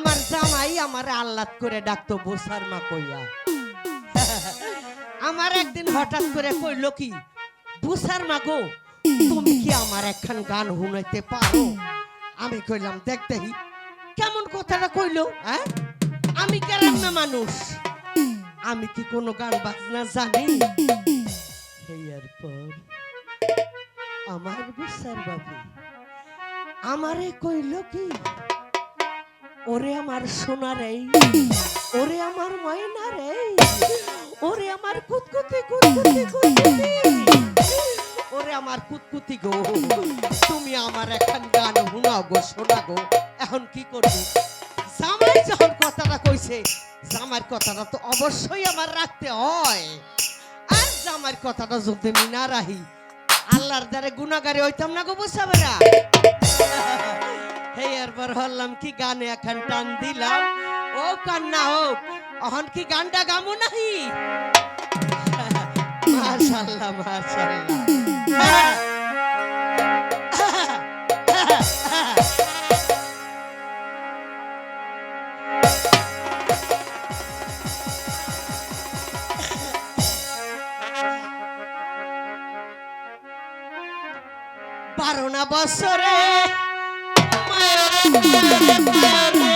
আমার জামাই আমার আল্লাদ করে ডাকতো বসার মা কইয়া। আমার একদিন হঠাৎ করে কইল কি বুসার মা গো, তুমি কি আমার একখান গান শুনাইতে পারো? আমি কইলাম, দেখ দেখি। কেমন কথাটা কইলো হ্যাঁ? আমি কেরাম না মানুষ, আমি কি কোনো গান বাজনা জানি? এর পর আমার বুসার বাবু আমারে কইল কি ওরে আমার সোনা রে, ওরে আমার ময়না রে, ওরে আমার কুতকুতি ওরে আমার কুতকুতি গো, তুমি আমার এখন গান শুনাও গো, শোনা গো, এখন কি করবি? জামাই যখন কথাটা কইছে জামার কথাটা তো অবশ্যই আমার রাখতে হয়। আর জামার কথাটা যদি আমি না রাহি, আল্লাহর দ্বারে গুণাগারে হইতাম না গো বুঝাবেরা হে এরপর হল্লাম কি গানে এখন টান দিলাম। ও কান্না হোক, অহন কি গানটা গামু নাহি? মাশাল্লাহ মাশাল্লাহ। বারো না বছরে Thank you.